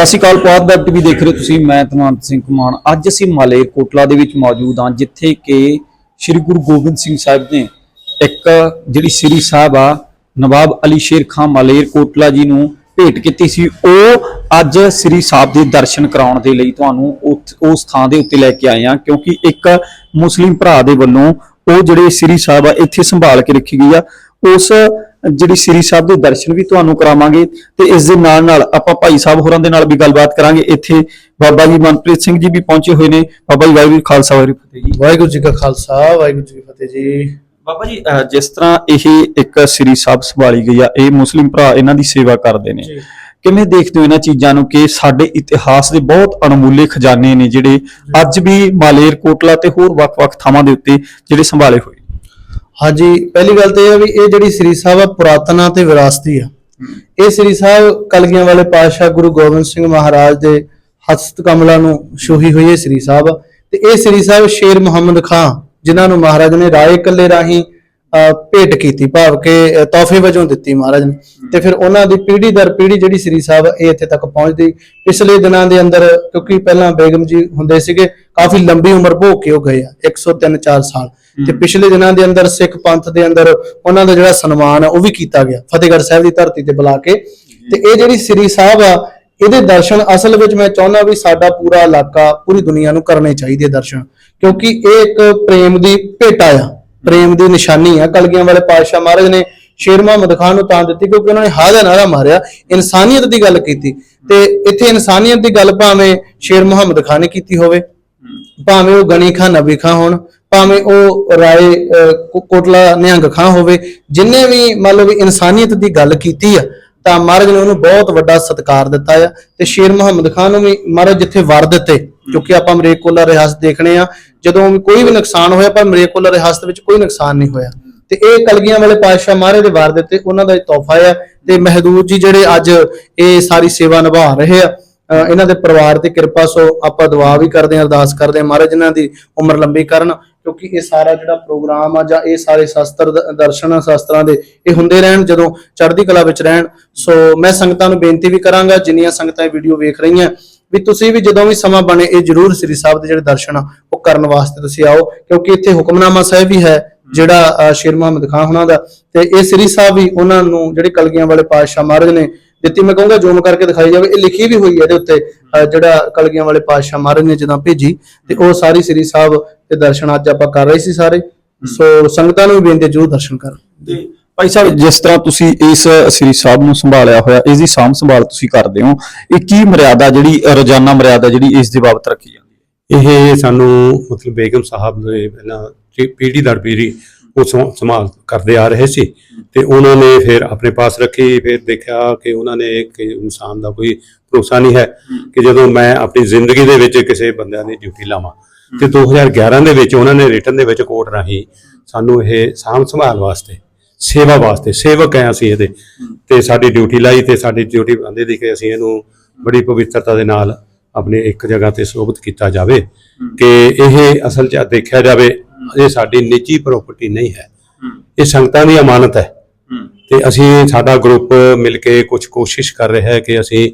ਸਤਿ ਸ਼੍ਰੀ ਅਕਾਲ ਪੌਦ web TV ਦੇਖ ਰਹੇ ਹੋ ਤੁਸੀਂ, ਮੈਂ ਧਨਵੰਤ ਸਿੰਘ ਕੁਮਾਨ। ਅੱਜ ਅਸੀਂ ਮਾਲੇਰ ਦੇ ਵਿੱਚ ਮੌਜੂਦ ਹਾਂ, ਜਿੱਥੇ ਕਿ ਸ੍ਰੀ ਗੁਰੂ ਗੋਬਿੰਦ ਸਿੰਘ ਸਾਹਿਬ ਨੇ ਇੱਕ ਜਿਹੜੀ ਸ੍ਰੀ ਸਾਹਿਬ ਆ, ਨਵਾਬ ਅਲੀ ਸ਼ੇਰ ਖਾਨ ਮਾਲੇਰਕੋਟਲਾ ਜੀ ਨੂੰ ਭੇਟ ਕੀਤੀ ਸੀ। ਉਹ ਅੱਜ ਸ੍ਰੀ ਸਾਹਿਬ ਦੇ ਦਰਸ਼ਨ ਕਰਾਉਣ ਦੇ ਲਈ ਤੁਹਾਨੂੰ ਉਥ- ਉਸ ਥਾਂ ਦੇ ਉੱਤੇ ਲੈ ਕੇ ਆਏ ਹਾਂ, ਕਿਉਂਕਿ ਇੱਕ ਮੁਸਲਿਮ ਭਰਾ ਦੇ ਵੱਲੋਂ ਉਹ ਜਿਹੜੇ ਸ੍ਰੀ ਸਾਹਿਬ ਆ, ਇੱਥੇ ਸੰਭਾਲ ਕੇ ਰੱਖੀ ਗਈ ਆ। ਉਸ ਜਿਹੜੀ ਸ੍ਰੀ ਸਾਹਿਬ ਦੇ ਦਰਸ਼ਨ ਵੀ ਤੁਹਾਨੂੰ ਕਰਾਵਾਂਗੇ ਤੇ ਇਸ ਦੇ ਨਾਲ ਨਾਲ ਆਪਾਂ ਭਾਈ ਸਾਹਿਬ ਹੋਰਾਂ ਦੇ ਨਾਲ ਵੀ ਗੱਲਬਾਤ ਕਰਾਂਗੇ। ਇੱਥੇ ਬਾਬਾ ਜੀ ਮਨਪ੍ਰੀਤ ਸਿੰਘ ਜੀ ਵੀ ਪਹੁੰਚੇ ਹੋਏ ਨੇ। ਬਾਬਾ ਜੀ ਵਾਹਿਗੁਰੂ ਖਾਲਸਾ ਵਾਹਿਗੁਰੂ ਫਤਿਹ ਜੀ। ਵਾਹਿਗੁਰੂ ਜੀ ਕਾ ਖਾਲਸਾ ਵਾਹਿਗੁਰੂ ਜੀ ਕੀ ਫਤਿਹ ਜੀ। ਬਾਬਾ ਜੀ ਜਿਸ ਤਰ੍ਹਾਂ ਇਹ ਇੱਕ ਸ੍ਰੀ ਸਾਹਿਬ ਸੰਭਾਲੀ ਗਈ ਆ ਇਹ ਮੁਸਲਿਮ ਭਰਾ ਇਹਨਾਂ ਦੀ ਸੇਵਾ ਕਰਦੇ ਨੇ। ਕਿਵੇਂ ਦੇਖਦੇ ਹੋ ਇਹਨਾਂ ਚੀਜ਼ਾਂ ਨੂੰ ਕਿ ਸਾਡੇ ਇਤਿਹਾਸ ਦੇ ਬਹੁਤ ਅਣਮੁੱਲੇ ਖਜ਼ਾਨੇ ਨੇ ਜਿਹੜੇ ਅੱਜ ਵੀ ਮਾਲੇਰ ਕੋਟਲਾ ਤੇ ਹੋਰ ਵੱਖ-ਵੱਖ ਥਾਵਾਂ ਦੇ ਉੱਤੇ ਜਿਹੜੇ ਸੰਭਾਲੇ ਹੋਏ ਹਾਂਜੀ ਪਹਿਲੀ ਗੱਲ ਤੇ ਇਹ ਆ ਵੀ ਇਹ ਜਿਹੜੀ ਸ੍ਰੀ ਸਾਹਿਬ ਆ ਪੁਰਾਤਨਾ ਤੇ ਵਿਰਾਸਤੀ ਆ। ਇਹ ਸ੍ਰੀ ਸਾਹਿਬ ਕਲਗੀਆਂ ਵਾਲੇ ਪਾਤਸ਼ਾਹ ਗੁਰੂ ਗੋਬਿੰਦ ਸਿੰਘ ਮਹਾਰਾਜ ਦੇ ਹਸਤ ਕਮਲਾਂ ਨੂੰ ਛੋਹੀ ਹੋਈ ਇਹ ਸ੍ਰੀ ਸਾਹਿਬ ਤੇ ਇਹ ਸ੍ਰੀ ਸਾਹਿਬ ਸ਼ੇਰ ਮੁਹੰਮਦ ਖਾਨ ਜਿਨ੍ਹਾਂ ਨੂੰ ਮਹਾਰਾਜ ਨੇ ਰਾਏ ਕੱਲੇ ਰਾਹੀਂ ਅਹ, ਭੇਟ ਕੀਤੀ ਭਾਵ ਕਿ ਤੋਹਫੇ ਵਜੋਂ ਦਿੱਤੀ ਮਹਾਰਾਜ ਨੇ। ਤੇ ਫਿਰ ਉਹਨਾਂ ਦੀ ਪੀੜ੍ਹੀ ਦਰ ਪੀੜ੍ਹੀ ਜਿਹੜੀ ਸ੍ਰੀ ਸਾਹਿਬ ਇਹ ਇੱਥੇ ਤੱਕ ਪਹੁੰਚਦੀ। ਪਿਛਲੇ ਦਿਨਾਂ ਦੇ ਅੰਦਰ ਕਿਉਂਕਿ ਪਹਿਲਾਂ ਬੇਗਮ ਜੀ ਹੁੰਦੇ ਸੀਗੇ ਕਾਫੀ ਲੰਬੀ ਉਮਰ ਭੋਗ ਕੇ ਉਹ ਗਏ ਆ 103 4 ਸਾਲ। ਤੇ ਪਿਛਲੇ ਦਿਨਾਂ ਦੇ ਅੰਦਰ ਸਿੱਖ ਪੰਥ ਦੇ ਅੰਦਰ ਉਹਨਾਂ ਦਾ ਜਿਹੜਾ ਸਨਮਾਨ ਆ ਉਹ ਵੀ ਕੀਤਾ ਗਿਆ ਫਤਿਹਗੜ੍ਹ ਸਾਹਿਬ ਦੀ ਧਰਤੀ ਤੇ ਬੁਲਾ ਕੇ। ਤੇ ਇਹ ਜਿਹੜੀ ਸ੍ਰੀ ਸਾਹਿਬ ਆ ਇਹਦੇ ਦਰਸ਼ਨ ਅਸਲ ਵਿੱਚ ਮੈਂ ਚਾਹੁੰਦਾ ਵੀ ਸਾਡਾ ਪੂਰਾ ਇਲਾਕਾ ਪੂਰੀ ਦੁਨੀਆ ਨੂੰ ਕਰਨੇ ਚਾਹੀਦੇ ਦਰਸ਼ਨ ਕਿਉਂਕਿ ਇਹ ਇੱਕ ਪ੍ਰੇਮ ਦੀ ਭੇਟਾ ਆ ਪ੍ਰੇਮ ਦੀ ਨਿਸ਼ਾਨੀ ਆ। ਕਲਗੀਆਂ ਵਾਲੇ ਪਾਤਸ਼ਾਹ ਮਹਾਰਾਜ ਨੇ ਸ਼ੇਰ ਮੁਹੰਮਦ ਖਾਨ ਨੂੰ ਤਾਂ ਦਿੱਤੀ ਕਿਉਂਕਿ ਉਹਨਾਂ ਨੇ ਹਾਂ ਦਾ ਨਾਰਾ ਮਾਰਿਆ ਇਨਸਾਨੀਅਤ ਦੀ ਗੱਲ ਕੀਤੀ। ਤੇ ਇੱਥੇ ਇਨਸਾਨੀਅਤ ਦੀ ਗੱਲ ਭਾਵੇਂ ਸ਼ੇਰ ਮੁਹੰਮਦ ਖਾਨ ਨੇ ਕੀਤੀ ਹੋਵੇ ਭਾਵੇਂ ਉਹ ਗਨੀ ਖਾਨ ਨਬੀ ਖਾਨ ਹੋਣ ਭਾਵੇਂ ਉਹ ਰਾਏ ਕੋਟਲਾ ਨਿਹੰਗ ਖਾਂ ਹੋਵੇ ਜਿਨਨੇ ਵੀ ਮੰਨ ਲਓ ਵੀ ਇਨਸਾਨੀਅਤ ਦੀ ਗੱਲ ਕੀਤੀ ਆ, ਤਾਂ ਮਹਾਰਾਜ ਨੇ ਉਹਨੂੰ ਬਹੁਤ ਵੱਡਾ ਸਤਿਕਾਰ ਦਿੱਤਾ ਆ ਤੇ ਸ਼ੇਰ ਮੁਹੰਮਦ ਖਾਨ ਨੂੰ ਵੀ ਮਹਾਰਾਜ ਜਿੱਥੇ ਵਰ ਦਿੱਤੇ, ਕਿਉਂਕਿ ਆਪਾਂ ਮਰੇਕੋਲਾ ਰਿਆਸਤ ਦੇਖਣੇ ਆ, ਜਦੋਂ ਕੋਈ ਵੀ ਨੁਕਸਾਨ ਹੋਇਆ ਪਰ ਮਰੇਕੋਲਾ ਰਿਆਸਤ ਵਿੱਚ ਕੋਈ ਨੁਕਸਾਨ ਨਹੀਂ ਹੋਇਆ। ਤੇ ਇਹ ਕਲਗੀਆਂ ਵਾਲੇ ਪਾਤਸ਼ਾਹ ਮਹਾਰਾਜ ਦੇ ਵਾਰ ਦਿੱਤੇ, ਉਹਨਾਂ ਦਾ ਇਹ ਤੋਹਫਾ ਆ, ਤੇ ਮਹਿਦੂਦ ਜੀ ਜਿਹੜੇ ਅੱਜ ਇਹ ਸਾਰੀ ਸੇਵਾ ਨਿਭਾ ਰਹੇ ਆ ਇਹਨਾਂ ਦੇ ਪਰਿਵਾਰ ਤੇ ਕਿਰਪਾ, ਸੋ ਆਪਾਂ ਦੁਆ ਵੀ ਕਰਦੇ ਹਾਂ, ਅਰਦਾਸ ਕਰਦੇ ਹਾਂ ਮਹਾਰਾਜ ਇਹਨਾਂ ਦੀ ਉਮਰ ਲੰਬੀ ਕਰਨ ਕਿਉਂਕਿ ਇਹ ਸਾਰਾ ਜਿਹੜਾ ਪ੍ਰੋਗਰਾਮ ਆ ਜਾਂ ਇਹ ਸਾਰੇ ਸ਼ਾਸਤਰ ਦਰਸ਼ਨ ਸ਼ਾਸਤਰਾਂ ਦੇ, ਇਹ ਹੁੰਦੇ ਰਹਿਣ ਜਦੋਂ ਚੜ੍ਹਦੀ ਕਲਾ ਵਿੱਚ ਰਹਿਣ। ਸੋ ਮੈਂ ਸੰਗਤਾਂ ਨੂੰ ਬੇਨਤੀ ਵੀ ਕਰਾਂਗਾ, ਜਿੰਨੀਆਂ ਸੰਗਤਾਂ ਇਹ ਵੀਡੀਓ ਵੇਖ ਰਹੀਆਂ, ਵੀ ਤੁਸੀਂ ਵੀ ਜਦੋਂ ਵੀ ਸਮਾਂ ਬਣੇ, ਇਹ ਜਰੂਰ ਸ੍ਰੀ ਸਾਹਿਬ ਦੇ ਜਿਹੜੇ ਦਰਸ਼ਨ ਆ, ਉਹ ਕਰਨ ਵਾਸਤੇ ਤੁਸੀਂ ਆਓ, ਕਿਉਂਕਿ ਇੱਥੇ ਹੁਕਮਨਾਮਾ ਸਾਹਿਬ ਵੀ ਹੈ, ਜਿਹੜਾ ਸ਼ੇਰ ਮੁਹੰਮਦ ਖਾਨ ਹੁਣਾਂ ਦਾ। ਤੇ ਇਹ ਸ੍ਰੀ ਸਾਹਿਬ ਵੀ ਉਹਨਾਂ ਨੂੰ, ਜਿਹੜੇ ਕਲਗੀਆਂ ਵਾਲੇ ਪਾਤਸ਼ਾਹ ਮਹਾਰਾਜ ਨੇ ਦਿੱਤੀ ਮੈਂ ਕਹੂੰਗਾ ਜ਼ੂਮ ਕਰਕੇ ਦਿਖਾਈ ਜਾਵੇ। ਇਹ ਲਿਖੀ ਵੀ ਹੋਈ ਹੈ ਇਹਦੇ ਉੱਤੇ ਜਿਹੜਾ ਕਲਗੀਆਂ ਵਾਲੇ ਪਾਤਸ਼ਾਹ ਮਹਾਰਾਜ ਨੇ ਜਦੋਂ ਭੇਜੀ ਤੇ ਉਹ ਸਾਰੀ ਸ੍ਰੀ ਸਾਹਿਬ ਦੇ ਦਰਸ਼ਨ ਅੱਜ ਆਪਾਂ ਕਰ ਰਹੇ ਸੀ ਸਾਰੇ। ਸੋ ਸੰਗਤਾਂ ਨੂੰ ਵੀ ਬੇਨਤੀ ਜਰੂਰ ਦਰਸ਼ਨ ਕਰਨ। ਤੇ ਭਾਈ ਸਾਹਿਬ ਜਿਸ ਤਰ੍ਹਾਂ ਤੁਸੀਂ ਇਸ ਸ੍ਰੀ ਸਾਹਿਬ ਨੂੰ ਸੰਭਾਲਿਆ ਹੋਇਆ ਇਸ ਦੀ ਸਾਂਭ ਸੰਭਾਲ ਤੁਸੀਂ ਕਰਦੇ ਹੋ ਇਹ ਕੀ ਮਰਿਆਦਾ ਜਿਹੜੀ ਰੋਜ਼ਾਨਾ ਮਰਿਆਦਾ ਜਿਹੜੀ ਇਸ ਦੇ ਬਾਬਤ ਰੱਖੀ ਜਾਂਦੀ ਹੈ? ਇਹ ਸਾਨੂੰ ਮਤਲਬ ਬੇਗਮ ਸਾਹਿਬ ਦੇ ਪਹਿਲਾਂ ਪੀ- ਪੀੜ੍ਹੀ ਦਰ ਪੀੜ੍ਹੀ ਉਹ ਸੰ- ਸੰਭਾਲ ਕਰਦੇ ਆ ਰਹੇ ਸੀ ਤੇ ਉਹਨਾਂ ਨੇ ਫਿਰ ਆਪਣੇ ਪਾਸ ਰੱਖੀ ਫਿਰ ਦੇਖਿਆ ਕਿ ਉਹਨਾਂ ਨੇ ਕਿ ਇਨਸਾਨ ਦਾ ਕੋਈ ਭਰੋਸਾ ਨਹੀਂ ਹੈ ਕਿ ਜਦੋਂ ਮੈਂ ਆਪਣੀ ਜ਼ਿੰਦਗੀ ਦੇ ਵਿੱਚ ਕਿਸੇ ਬੰਦਿਆਂ ਦੀ ਡਿਊਟੀ ਲਾਵਾਂ ਤੇ 2011 ਦੇ ਵਿੱਚ ਉਹਨਾਂ ਨੇ ਰਿਟਰਨ ਦੇ ਵਿੱਚ ਕੋਰਟ ਰਾਹੀਂ ਸਾਨੂੰ ਇਹ ਸਾਂਭ ਸੰਭਾਲ ਵਾਸਤੇ ਸੇਵਾ ਵਾਸਤੇ ਸੇਵਕ ਹੈ ਅਸੀਂ ਇਹਦੇ ਤੇ ਸਾਡੀ ਡਿਊਟੀ ਲਾਈ ਤੇ ਸਾਡੀ ਡਿਊਟੀ ਬੰਦੇ ਦੀ ਕਿ ਅਸੀਂ ਇਹਨੂੰ ਬੜੀ ਪਵਿੱਤਰਤਾ ਦੇ ਨਾਲ ਆਪਣੀ ਇੱਕ ਜਗ੍ਹਾ ਤੇ ਸੋਭਤ ਕੀਤਾ ਜਾਵੇ ਕਿ ਇਹ ਅਸਲ 'ਚ ਦੇਖਿਆ ਜਾਵੇ ਇਹ ਸਾਡੀ ਨਿੱਜੀ ਪ੍ਰਾਪਰਟੀ ਨਹੀਂ ਹੈ। ਇਹ ਸੰਗਤਾਂ ਦੀ ਅਮਾਨਤ ਹੈ। ਤੇ ਅਸੀਂ ਸਾਡਾ ਗਰੁੱਪ ਮਿਲ ਕੇ ਕੁਝ ਕੋਸ਼ਿਸ਼ ਕਰ ਰਿਹਾ ਹੈ ਕਿ ਅਸੀਂ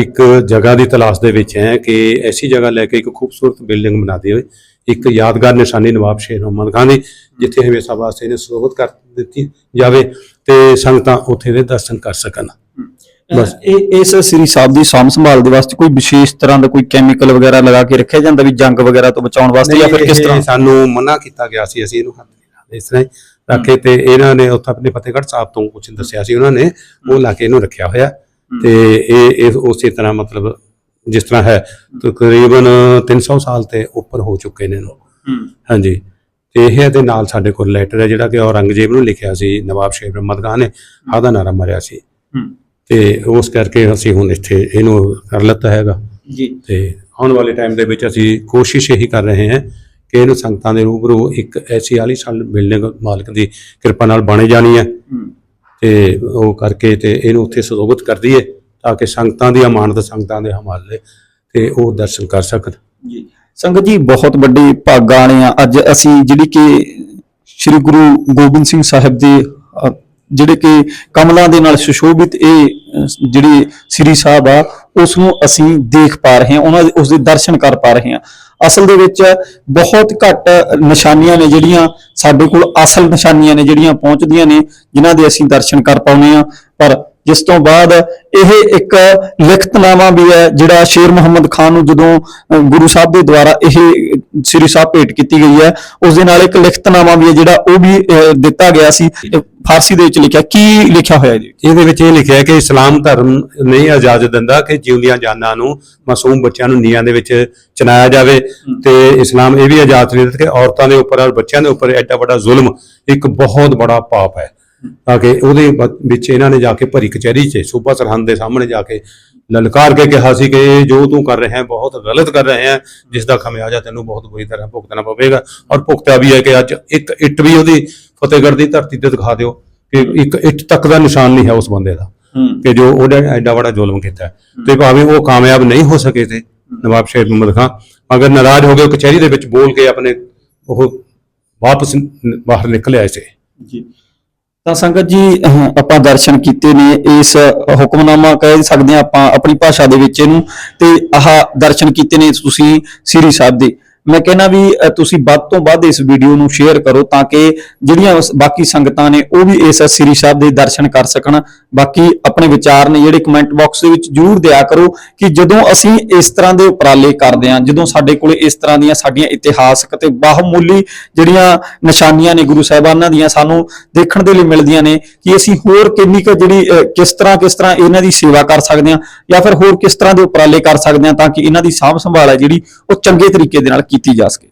ਇੱਕ ਜਗ੍ਹਾ ਦੀ ਤਲਾਸ਼ ਦੇ ਵਿੱਚ ਹੈ ਕਿ ਐਸੀ ਜਗ੍ਹਾ ਲੈ ਕੇ ਇੱਕ ਖੂਬਸੂਰਤ ਬਿਲਡਿੰਗ ਬਣਾ ਹੋਏ ਇੱਕ ਯਾਦਗਾਰ ਨਿਸ਼ਾਨੀ ਨਵਾਬ ਸ਼ੇਰ ਮੁਹੰਮਦ ਖਾਨ ਦੀ ਜਿੱਥੇ ਹਮੇਸ਼ਾ ਵਾਸਤੇ ਇਹਨੇ ਸੋਭਤ ਕਰ ਦਿੱਤੀ ਜਾਵੇ ਤੇ ਸੰਗਤਾਂ ਉੱਥੇ ਦੇ ਦਰਸ਼ਨ ਕਰ ਸਕਣ। ਬਸ। ਇਹ ਇਸ ਸ੍ਰੀ ਸਾਹਿਬ ਦੀ ਸਾਂਭ ਸੰਭਾਲ ਦੇ ਵਾਸਤੇ ਕੋਈ ਵਿਸ਼ੇਸ਼ ਤਰ੍ਹਾਂ ਦਾ ਕੋਈ ਕੈਮੀਕਲ ਵਗੈਰਾ ਲਗਾ ਕੇ ਰੱਖਿਆ ਜਾਂਦਾ ਵੀ ਜੰਗ ਵਗੈਰਾ ਤੋਂ ਬਚਾਉਣ ਵਾਸਤੇ ਜਾਂ ਫਿਰ ਕਿਸ ਤਰ੍ਹਾਂ? ਸਾਨੂੰ ਮਨਾ ਕੀਤਾ ਗਿਆ ਸੀ ਅਸੀਂ ਇਹਨੂੰ ਹੱਥ ਨਹੀਂ ਇਸ ਤਰ੍ਹਾਂ ਰੱਖੇ ਤੇ ਇਹਨਾਂ ਨੇ ਉੱਥੇ ਆਪਣੇ ਫਤਿਹਗੜ੍ਹ ਸਾਹਿਬ ਤੋਂ ਕੁਝ ਦੱਸਿਆ ਸੀ ਉਹਨਾਂ ਨੇ ਉਹ ਲਾ ਕੇ ਇਹਨੂੰ ਰੱਖਿਆ ਹੋਇਆ। ਤੇ ਇਹ ਇਹ ਉਸੇ ਤਰ੍ਹਾਂ ਮਤਲਬ ਜਿਸ ਤਰ੍ਹਾਂ ਹੈ ਤਕਰੀਬਨ 300 ਸਾਲ ਤੇ ਉੱਪਰ ਹੋ ਚੁੱਕੇ ਨੇ ਇਹਨੂੰ। ਹਾਂਜੀ। ਤੇ ਇਹ ਦੇ ਨਾਲ ਸਾਡੇ ਕੋਲ ਲੈਟਰ ਹੈ ਜਿਹੜਾ ਕਿ ਔਰੰਗਜ਼ੇਬ ਨੂੰ ਲਿਖਿਆ ਸੀ ਨਵਾਬ ਸ਼ੇਰ ਮੁਹੰਮਦ ਖਾਨ ਨੇ ਆਦਾ ਨਾਰਾ ਮਾਰਿਆ ਸੀ। ਤੇ ਉਸ ਕਰਕੇ ਅਸੀਂ ਹੁਣ ਇੱਥੇ ਇਹਨੂੰ ਕਰ ਲਿੱਤਾ ਹੈਗਾ। ਜੀ। ਤੇ ਆਉਣ ਵਾਲੇ ਟਾਈਮ ਦੇ ਵਿੱਚ ਅਸੀਂ ਕੋਸ਼ਿਸ਼ ਇਹੀ ਕਰ ਰਹੇ ਹਾਂ ਕਿ ਇਹਨੂੰ ਸੰਗਤਾਂ ਦੇ ਰੂਬਰੂ ਇੱਕ ਐਸੀ ਆਲੀਸ਼ਾਨ ਬਿਲਡਿੰਗ ਮਾਲਕ ਦੀ ਕਿਰਪਾ ਨਾਲ ਬਣੇ ਜਾਣੀ ਹੈ। ਤੇ ਉਹ ਕਰਕੇ ਤੇ ਇਹਨੂੰ ਉੱਥੇ ਸੁਸ਼ੋਭਿਤ ਕਰ ਦਈਏ ਤਾਂ ਕਿ ਸੰਗਤਾਂ ਦੀ ਅਮਾਨਤ ਸੰਗਤਾਂ ਦੇ ਹਵਾਲੇ ਤੇ ਉਹ ਦਰਸ਼ਨ ਕਰ ਸਕਣ। ਜੀ। ਸੰਗਤ ਜੀ ਬਹੁਤ ਵੱਡੇ ਭਾਗਾਂ ਵਾਲੇ ਆ। ਅੱਜ ਅਸੀਂ ਜਿਹੜੀ ਕਿ ਸ੍ਰੀ ਗੁਰੂ ਗੋਬਿੰਦ ਸਿੰਘ ਸਾਹਿਬ ਦੇ ਜਿਹੜੇ ਕਿ ਕਮਲਾਂ ਦੇ ਨਾਲ ਸੁਸ਼ੋਭਿਤ ਇਹ ਅ, ਜਿਹੜੀ ਸ੍ਰੀ ਸਾਹਿਬ ਆ ਉਸ ਨੂੰ ਅਸੀਂ ਦੇਖ ਪਾ ਰਹੇ ਹਾਂ ਉਹਨਾਂ ਦੇ ਉਸ ਦੇ ਦਰਸ਼ਨ ਕਰ ਪਾ ਰਹੇ ਹਾਂ। ਅਸਲ ਦੇ ਵਿੱਚ ਬਹੁਤ ਘੱਟ ਨਿਸ਼ਾਨੀਆਂ ਨੇ ਜਿਹੜੀਆਂ ਸਾਡੇ ਕੋਲ ਅਸਲ ਨਿਸ਼ਾਨੀਆਂ ਨੇ ਜਿਹੜੀਆਂ ਪਹੁੰਚਦੀਆਂ ਨੇ ਜਿਨ੍ਹਾਂ ਦੇ ਅਸੀਂ ਦਰਸ਼ਨ ਕਰ ਪਾਉਨੇ ਆ ਪਰ ਜਿਸ ਤੋਂ ਬਾਅਦ ਇਹ ਇੱਕ ਲਿਖਤਨਾਮਾ ਵੀ ਹੈ, ਜਿਹੜਾ ਸ਼ੇਰ ਮੁਹੰਮਦ ਖਾਨ ਨੂੰ ਜਦੋਂ ਗੁਰੂ ਸਾਹਿਬ ਦੇ ਦੁਆਰਾ ਇਹ ਸ੍ਰੀ ਸਾਹਿਬ ਭੇਟ ਕੀਤੀ ਗਈ ਹੈ, ਉਸ ਦੇ ਨਾਲ ਇੱਕ ਲਿਖਤਨਾਮਾ ਵੀ ਹੈ, ਜਿਹੜਾ ਉਹ ਵੀ ਦਿੱਤਾ ਗਿਆ ਸੀ ਫਾਰਸੀ ਦੇ ਵਿੱਚ ਲਿਖਿਆ। ਕੀ ਲਿਖਿਆ ਹੋਇਆ ਜੀ? ਇਹਦੇ ਵਿੱਚ ਇਹ ਲਿਖਿਆ ਕਿ ਇਸਲਾਮ ਧਰਮ ਨਹੀਂ ਇਜਾਜ਼ਤ ਦਿੰਦਾ ਕਿ ਜਿਉਂਦੀਆਂ ਜਾਨਾਂ ਨੂੰ ਮਾਸੂਮ ਬੱਚਿਆਂ ਨੂੰ ਨੀਹਾਂ ਦੇ ਵਿੱਚ ਚਨਾਇਆ ਜਾਵੇ ਤੇ ਇਸਲਾਮ ਇਹ ਵੀ ਇਜਾਜ਼ਤ ਨਹੀਂ ਦਿੰਦਾ ਕਿ ਔਰਤਾਂ ਦੇ ਉੱਪਰ ਔਰ ਬੱਚਿਆਂ ਦੇ ਉੱਪਰ ਐਡਾ ਵੱਡਾ ਜ਼ੁਲਮ ਇੱਕ ਬਹੁਤ ਬੜਾ ਪਾਪ ਹੈ। ਤਾਂ ਕਿ ਉਹਦੇ ਵਿੱਚ ਇਹਨਾਂ ਨੇ ਜਾ ਕੇ ਭਰੀ ਕਚਹਿਰੀ 'ਚ ਸੂਬਾ ਸਰਹੰਦ ਦੇ ਸਾਹਮਣੇ ਜਾ ਕੇ ਲਲਕਾਰ ਕੇ ਕਿਹਾ ਸੀ ਕਿ ਜੋ ਤੂੰ ਕਰ ਰਿਹਾ ਹੈ ਬਹੁਤ ਗਲਤ ਕਰ ਰਿਹਾ ਹੈ ਜਿਸ ਦਾ ਖਮਿਆਜਾ ਤੈਨੂੰ ਬਹੁਤ ਬੁਰੀ ਤਰ੍ਹਾਂ ਭੁਗਤਣਾ ਪਵੇਗਾ। ਔਰ ਭੁਗਤਿਆ ਵੀ ਹੈ ਕਿ ਅੱਜ ਇੱਕ ਇੱਟ ਵੀ ਉਹਦੀ ਫਤਿਹਗੜ੍ਹ ਦੀ ਧਰਤੀ ਤੇ ਦਿਖਾ ਦਿਓ ਕਿ ਇੱਕ ਇੱਟ ਤੱਕ ਦਾ ਨਿਸ਼ਾਨ ਨਹੀਂ ਹੈ ਉਸ ਬੰਦੇ ਦਾ ਕਿ ਜੋ ਉਹਨੇ ਐਡਾ ਵੱਡਾ ਜ਼ੁਲਮ ਕੀਤਾ। ਤੇ ਭਾਵੇਂ ਉਹ ਕਾਮਯਾਬ ਨਹੀਂ ਹੋ ਸਕੇ ਤੇ ਨਵਾਬ ਸ਼ੇਰ ਮੁਹੰਮਦ ਖਾਨ ਅਗਰ ਨਾਰਾਜ਼ ਹੋ ਗਏ ਕਚਹਿਰੀ ਦੇ ਵਿੱਚ ਬੋਲ ਕੇ ਆਪਣੇ ਉਹ ਵਾਪਸ ਬਾਹਰ ਨਿਕਲ ਆਏ ਸੀ। ਜੀ। ਤਾਂ ਸੰਗਤ ਜੀ, ਅਹ, ਆਪਾਂ ਦਰਸ਼ਨ ਕੀਤੇ ਨੇ, ਇਸ ਹੁਕਮਨਾਮਾ ਕਹਿ ਸਕਦੇ ਹਾਂ ਆਪਾਂ ਆਪਣੀ ਭਾਸ਼ਾ ਦੇ ਵਿੱਚ ਇਹਨੂੰ, ਤੇ ਆਹ ਦਰਸ਼ਨ ਕੀਤੇ ਨੇ ਤੁਸੀਂ ਸ੍ਰੀ ਸਾਹਿਬ ਦੇ। ਮੈਂ ਕਹਿੰਦਾ ਵੀ ਤੁਸੀਂ ਵੱਧ ਤੋਂ ਵੱਧ ਇਸ ਵੀਡੀਓ ਨੂੰ ਸ਼ੇਅਰ ਕਰੋ ਤਾਂ ਕਿ ਜਿਹੜੀਆਂ ਬਾਕੀ ਸੰਗਤਾਂ ਨੇ, ਉਹ ਵੀ ਇਸ ਸ੍ਰੀ ਸਾਹਿਬ ਦੇ ਦਰਸ਼ਨ ਕਰ ਸਕਣ। ਬਾਕੀ ਆਪਣੇ ਵਿਚਾਰ ਨੇ ਜਿਹੜੇ ਕਮੈਂਟ ਬਾਕਸ ਦੇ ਵਿੱਚ ਜਰੂਰ ਦਿਆ ਕਰੋ ਕਿ ਜਦੋਂ ਅਸੀਂ ਇਸ ਤਰ੍ਹਾਂ ਦੇ ਉਪਰਾਲੇ ਕਰਦੇ ਹਾਂ, ਜਦੋਂ ਸਾਡੇ ਕੋਲ ਇਸ ਤਰ੍ਹਾਂ ਦੀਆਂ ਸਾਡੀਆਂ ਇਤਿਹਾਸਕ ਤੇ ਬਾਹਮੁੱਲੀ ਜਿਹੜੀਆਂ ਨਿਸ਼ਾਨੀਆਂ ਨੇ ਗੁਰੂ ਸਾਹਿਬਾਨਾਂ ਦੀਆਂ ਸਾਨੂੰ ਦੇਖਣ ਦੇ ਲਈ ਮਿਲਦੀਆਂ ਨੇ ਕਿ ਅਸੀਂ ਹੋਰ ਕਿੰਨੀ ਕੁ ਜਿਹੜੀ ਕਿਸ ਤਰ੍ਹਾਂ ਕਿਸ ਤਰ੍ਹਾਂ ਇਹਨਾਂ ਦੀ ਸੇਵਾ ਕਰ ਸਕਦੇ ਹਾਂ ਜਾਂ ਫਿਰ ਹੋਰ ਕਿਸ ਤਰ੍ਹਾਂ ਦੇ ਉਪਰਾਲੇ ਕਰ ਸਕਦੇ ਹਾਂ ਤਾਂ ਕਿ ਇਹਨਾਂ ਦੀ ਸਾਂਭ ਸੰਭਾਲ ਹੈ ਜਿਹੜੀ ਉਹ ਚੰਗੇ ਤਰੀਕੇ ਦੇ ਨਾਲ ਕੀਤੀ ਜਾ ਸਕੇ